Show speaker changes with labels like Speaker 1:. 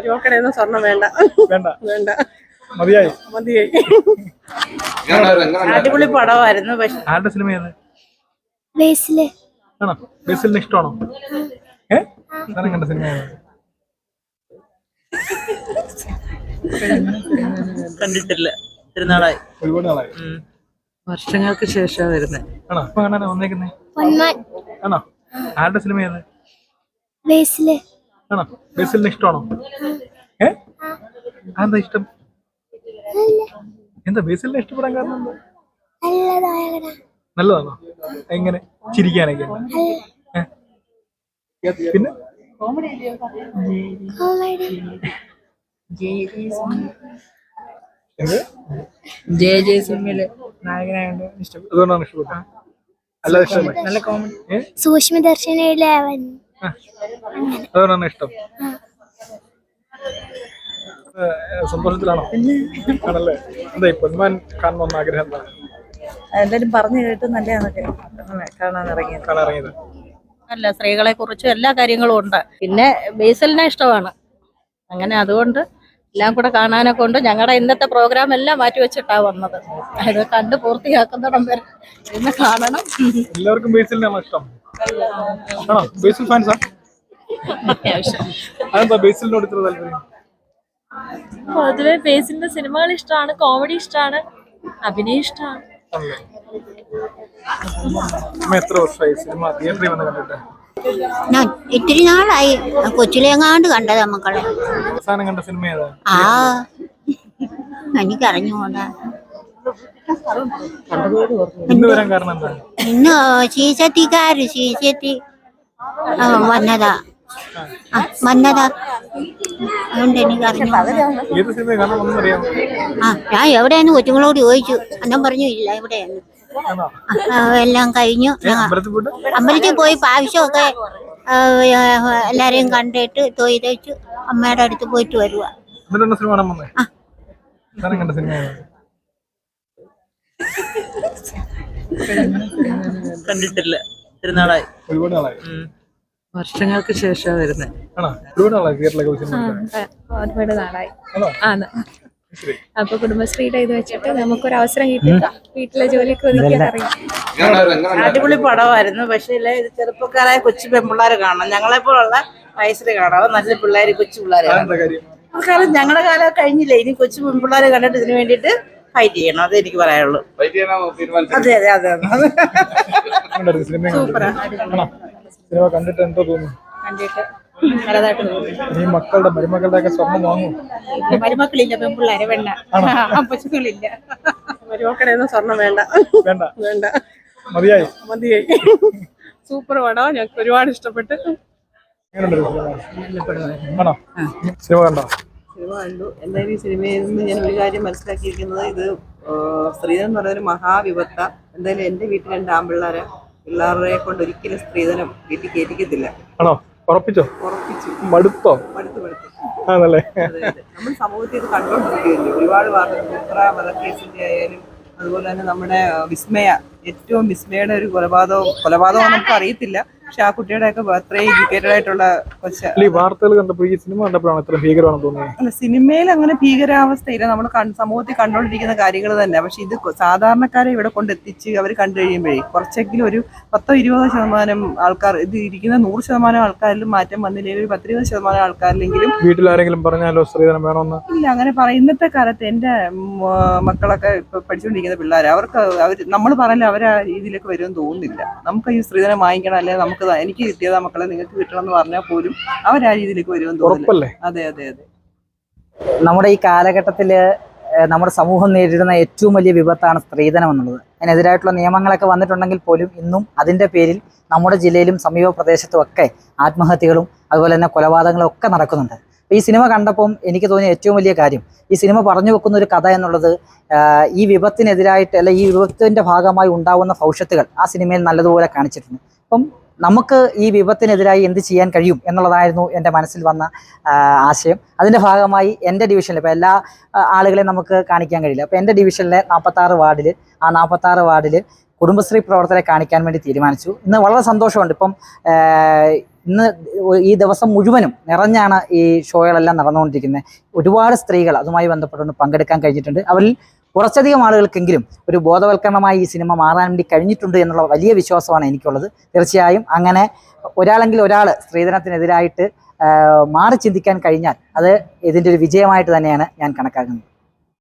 Speaker 1: മരുമക്കടയിൽ സ്വർണം വേണ്ട.
Speaker 2: വേണ്ട.
Speaker 1: വേണ്ട.
Speaker 2: മതിയായി.
Speaker 1: മതിയായി. അടിപൊളി പടമായിരുന്നു. പക്ഷെ
Speaker 2: ആരുടെ സിനിമയാണ്
Speaker 3: ബേസിലെ ബേസിൽ.
Speaker 2: ആണോ? ബേസിലിന് ഇഷ്ടമാണോ? ഏഹ് കണ്ട സിനിമയാണ്
Speaker 1: കണ്ടിട്ടില്ല. തിരുനാളായി
Speaker 2: ഒരുപാട് നാളായി.
Speaker 1: വർഷങ്ങൾക്ക് ശേഷമാണ് വരുന്നത്
Speaker 2: ആണോ? ഇപ്പൊ കാണാനാ വന്നേക്കുന്നേ? ആണോ? ആരുടെ സിനിമയാണ്
Speaker 3: ബേസിൽ.
Speaker 2: ആണോ? ബേസിലിന് ഇഷ്ടമാണോ? ഏ? അതെന്താ ഇഷ്ടം? എന്താ ബേസിലിനെ ഇഷ്ടപ്പെടാൻ കാരണം എന്താ? നല്ലതാണോ? എങ്ങനെ? ചിരിക്കാനൊക്കെ? പിന്നെ?
Speaker 3: കോമഡി
Speaker 2: എന്ത്?
Speaker 1: ജെ ജെ സിനിമയിൽ നായകനായോണ്ട് ഇഷ്ടപ്പെട്ടു.
Speaker 2: അതുകൊണ്ടാണ് ഇഷ്ടപ്പെട്ടത്. അല്ലാതെ ഇഷ്ടമല്ല.
Speaker 1: നല്ല കോമഡി
Speaker 2: സൂക്ഷ്മദർശനയിലെ
Speaker 3: സൂക്ഷ്മ ദർശനയിലെ അവൻ.
Speaker 2: അതുകൊണ്ടാണ് ഇഷ്ടം. സന്തോഷത്തിലാണോ? ആണല്ലേ? എന്താ പൊന്മാൻ കാണണം എന്ന ആഗ്രഹം എന്താ?
Speaker 1: എന്തായാലും പറഞ്ഞു കേട്ട് നല്ലതാന്നൊക്കെ കാണാൻ ഇറങ്ങിയത്.
Speaker 2: കാണാൻ ഇറങ്ങിയത്.
Speaker 4: അല്ല സ്ത്രീകളെ കുറിച്ചും എല്ലാ കാര്യങ്ങളും ഉണ്ട്. പിന്നെ ബേസലിനെ ഇഷ്ടമാണ്. അങ്ങനെ അതുകൊണ്ട് എല്ലാം കൂടെ കാണാനൊക്കെ ഉണ്ട് ഞങ്ങളുടെ ഇന്നത്തെ പ്രോഗ്രാം എല്ലാം മാറ്റി വെച്ചിട്ടാ വന്നത്. അത് കണ്ട് പൂർത്തിയാക്കുന്നിടം വരെ ഇന്ന് കാണണം.
Speaker 2: എല്ലാവർക്കും ബേസലിനാണ് ഇഷ്ടം? ആണോ? ബേസിൽ ഫാൻസാ അതെന്താ ബേസിലിനോട് ഇത്ര താല്പര്യം?
Speaker 5: പൊതുവെ ബേസിന്റെ സിനിമകൾ ഇഷ്ടമാണ് കോമഡി ഇഷ്ടമാണ് അഭിനയം ഇഷ്ടമാണ്.
Speaker 2: എത്ര വർഷമായി സിനിമ തിയേറ്ററിൽ വന്ന് കണ്ടിട്ട്?
Speaker 6: ഞാൻ ഇത്തിരി നാളായി. കൊച്ചിലെങ്ങാണ്ട് കണ്ടതാ മക്കളെ.
Speaker 2: അവസാനം കണ്ട സിനിമ ഏതാ?
Speaker 6: ആ എനിക്കറിഞ്ഞുകൂടാ.
Speaker 2: ഇന്ന് വരാൻ കാരണം എന്താ?
Speaker 6: ഇന്ന് ശീശത്തിക്കാര് ശീശത്തി വന്നതാ. വന്നതാ. അതുകൊണ്ട്
Speaker 2: കാണാൻ ഒന്നറിയാം
Speaker 6: ആ ഞാൻ എവിടെയാന്ന് കൊച്ചുങ്ങളോട് ചോദിച്ചു. അന്നം പറഞ്ഞു ഇല്ല എവിടെയാണ് എല്ലാം കഴിഞ്ഞു.
Speaker 2: അമ്പലത്തിൽ
Speaker 6: പോയി പ്രാവശ്യമൊക്കെ ആ, എല്ലാരെയും കണ്ടിട്ട് തൊയ്തച്ചു അമ്മയുടെ അടുത്ത് പോയിട്ട് വരുക
Speaker 2: സിനിമ
Speaker 1: കണ്ടിട്ടില്ല. തിരുനാളായി.
Speaker 2: ഒരുപാട് നാളായി
Speaker 1: വർഷങ്ങൾക്ക് ശേഷം വരുന്നത്
Speaker 2: ആണോ? ഒരുപാട് നാളായി തിയേറ്ററിലൊക്കെ പോയി സിനിമ കണ്ടിട്ട്.
Speaker 5: ഒരുപാട് നാളായി.
Speaker 2: ആണോ?
Speaker 5: ആണ്
Speaker 2: ശരി.
Speaker 5: അപ്പൊ കുടുംബശ്രീയുടെ ഇത് വെച്ചിട്ട് നമുക്കൊരു അവസരം കിട്ടി വീട്ടിലെ ജോലിക്ക് ഒതുക്കാൻ അറിയാം
Speaker 1: അടിപൊളി പടമായിരുന്നു. പക്ഷേ ഇല്ലേ, ഇത് ചെറുപ്പക്കാരായ കൊച്ചു പെൺപിള്ളേരെ കാണണം. ഞങ്ങളെ പോലുള്ള വയസ്സിൽ കാണാം നല്ല പിള്ളേര് കൊച്ചു പിള്ളേരെ കാണാം
Speaker 2: അതെന്താ കാര്യം?
Speaker 1: ഞങ്ങളുടെ കാലം കഴിഞ്ഞില്ലേ? ഇനി കൊച്ചു പെൺപിള്ളേരെ കണ്ടിട്ട് ഇതിനു വേണ്ടിയിട്ട് ഫൈറ്റ് ചെയ്യണം അതേ എനിക്ക് പറയാനുള്ളൂ. അതെ അതെ അതെ
Speaker 2: സിനിമ കണ്ടിട്ട്? ആണോ? സിനിമ കണ്ടിട്ട് എന്തോ തോന്നുന്നു?
Speaker 4: കണ്ടിട്ട്
Speaker 2: ഈ മക്കളുടെ മരുമക്കളുടെ ഒക്കെ സ്വർണം വാങ്ങും
Speaker 4: മരുമക്കളില്ല പെൺപിള്ളേരെ വേണ്ട അപ്പച്ചുകളില്ല
Speaker 1: മരുമക്കളെ സ്വർണം വേണ്ട.
Speaker 2: വേണ്ട.
Speaker 1: വേണ്ട.
Speaker 2: മതിയായി.
Speaker 1: മതിയായി. സൂപ്പർ പടം ഞങ്ങൾക്ക് ഒരുപാട് ഇഷ്ടപ്പെട്ട്.
Speaker 2: സിനിമ കണ്ടോ?
Speaker 7: സിനിമ കണ്ടു. എന്തായാലും ഈ സിനിമയിൽ നിന്ന് ഞാൻ ഒരു കാര്യം മനസ്സിലാക്കിയിരിക്കുന്നത് ഇത് സ്ത്രീധനം എന്ന് പറയുന്ന ഒരു മഹാവിപത്ത. എന്തായാലും എന്റെ വീട്ടിൽ രണ്ട് ആമ്പിള്ളേരെ പിള്ളേരെ കൊണ്ട് ഒരിക്കലും സ്ത്രീധനം വീട്ടിൽ കയറ്റിക്കത്തില്ല.
Speaker 2: ആണോ? ഉറപ്പിച്ചോ?
Speaker 7: ഉറപ്പിച്ചു.
Speaker 2: മടുത്തോ?
Speaker 7: മടുത്തു പഠിത്ത്
Speaker 2: ആണല്ലേ?
Speaker 7: നമ്മൾ സമൂഹത്തിൽ ഇത് കണ്ടുകൊണ്ടിരിക്കുകയല്ലേ? ഒരുപാട് വാർത്തകൾ എത്ര വധക്കേസിന്റെ ആയാലും അതുപോലെ തന്നെ നമ്മുടെ വിസ്മയ ഏറ്റവും വിസ്മയുടെ ഒരു കൊലപാതകം കൊലപാതകം നമുക്ക് അറിയത്തില്ല. പക്ഷെ ആ കുട്ടിയുടെ ഒക്കെ അത്രയും എഡ്യൂക്കേറ്റഡ് ആയിട്ടുള്ള കൊച്ച.
Speaker 2: ഈ വാർത്തകൾ കണ്ടപ്പോൾ ഈ സിനിമ കണ്ടപ്പോഴാണ് ഇത്ര ഭീകരമാണെന്ന് തോന്നിയത്.
Speaker 7: അല്ല സിനിമയിൽ അങ്ങനെ ഭീകരാവസ്ഥയില്ല. നമ്മൾ സമൂഹത്തിൽ കണ്ടുകൊണ്ടിരിക്കുന്ന കാര്യങ്ങൾ തന്നെ. പക്ഷെ ഇത് സാധാരണക്കാരെ ഇവിടെ കൊണ്ടെത്തിച്ച് അവർ കണ്ടു കഴിയുമ്പോഴേ കുറച്ചെങ്കിലും ഒരു പത്തോ ഇരുപതോ ശതമാനം ആൾക്കാർ ഇത് ഇരിക്കുന്ന നൂറ് ശതമാനം ആൾക്കാരിലും മാറ്റം വന്നില്ലെങ്കിൽ ഒരു പത്തിരുപത് ശതമാനം ആൾക്കാരിലെങ്കിലും
Speaker 2: വീട്ടിൽ ആരെങ്കിലും പറഞ്ഞാലോ സ്ത്രീധനം വേണമെന്ന്
Speaker 7: ഇല്ല അങ്ങനെ പറ ഇന്നത്തെ കാലത്ത് എന്റെ മക്കളൊക്കെ ഇപ്പൊ പഠിച്ചുകൊണ്ടിരിക്കുന്ന പിള്ളേർ അവർക്ക് അവർ നമ്മൾ പറഞ്ഞാൽ അവർ ആ രീതിയിലേക്ക് വരുമെന്ന് തോന്നുന്നില്ല. നമുക്ക് ഈ സ്ത്രീധനം വാങ്ങിക്കണം അല്ലെങ്കിൽ നമുക്ക് ദാ- എനിക്ക് കിട്ടിയതാ മക്കളെ നിങ്ങൾക്ക് കിട്ടണം എന്ന് പറഞ്ഞാൽ പോലും അവർ ആ രീതിയിലേക്ക് വരുമെന്ന് തോന്നുന്നു
Speaker 2: ഉറപ്പല്ലേ?
Speaker 7: അതെ അതെ അതെ.
Speaker 8: നമ്മുടെ ഈ കാലഘട്ടത്തിൽ നമ്മുടെ സമൂഹം നേരിടുന്ന ഏറ്റവും വലിയ വിപത്താണ് സ്ത്രീധനം എന്നുള്ളത് അതിനെതിരായിട്ടുള്ള നിയമങ്ങളൊക്കെ വന്നിട്ടുണ്ടെങ്കിൽ പോലും ഇന്നും അതിന്റെ പേരിൽ നമ്മുടെ ജില്ലയിലും സമീപ പ്രദേശത്തും ഒക്കെ ആത്മഹത്യകളും അതുപോലെ തന്നെ കൊലപാതകങ്ങളും ഒക്കെ നടക്കുന്നുണ്ട്. ഈ സിനിമ കണ്ടപ്പം എനിക്ക് തോന്നിയ ഏറ്റവും വലിയ കാര്യം ഈ സിനിമ പറഞ്ഞു വെക്കുന്ന ഒരു കഥ എന്നുള്ളത് ഈ വിപത്തിനെതിരായിട്ട് അല്ല ഈ വിപത്തിന്റെ ഭാഗമായി ഉണ്ടാവുന്ന ഭവിഷ്യത്തുകൾ ആ സിനിമയിൽ നല്ലതുപോലെ കാണിച്ചിട്ടുണ്ട്. അപ്പം നമുക്ക് ഈ വിപത്തിനെതിരായി എന്ത് ചെയ്യാൻ കഴിയും എന്നുള്ളതായിരുന്നു എന്റെ മനസ്സിൽ വന്ന ആശയം. അതിന്റെ ഭാഗമായി എന്റെ ഡിവിഷനിൽ ഇപ്പോൾ എല്ലാ ആളുകളെ നമുക്ക് കാണിക്കാൻ കഴിയില്ല. അപ്പോൾ എന്റെ ഡിവിഷനിലെ നാൽപ്പത്താറ് വാർഡിൽ ആ നാൽപ്പത്താറ് വാർഡിൽ കുടുംബശ്രീ പ്രവർത്തകരെ കാണിക്കാൻ വേണ്ടി തീരുമാനിച്ചു. ഇന്ന് വളരെ സന്തോഷമുണ്ട്. ഇപ്പം ഇന്ന് ഈ ദിവസം മുഴുവനും നിറഞ്ഞാണ് ഈ ഷോകളെല്ലാം നടന്നുകൊണ്ടിരിക്കുന്നത്. ഒരുപാട് സ്ത്രീകൾ അതുമായി ബന്ധപ്പെട്ടുകൊണ്ട് പങ്കെടുക്കാൻ കഴിഞ്ഞിട്ടുണ്ട്. അവരിൽ കുറച്ചധികം ആളുകൾക്കെങ്കിലും ഒരു ബോധവൽക്കരണമായി ഈ സിനിമ മാറാൻ വേണ്ടി കഴിഞ്ഞിട്ടുണ്ട് എന്നുള്ള വലിയ വിശ്വാസമാണ് എനിക്കുള്ളത്. തീർച്ചയായും അങ്ങനെ ഒരാളെങ്കിൽ ഒരാൾ സ്ത്രീധനത്തിനെതിരായിട്ട് മാറി ചിന്തിക്കാൻ കഴിഞ്ഞാൽ അത് ഇതിന്റെ ഒരു വിജയമായിട്ട് തന്നെയാണ് ഞാൻ കണക്കാക്കുന്നത്.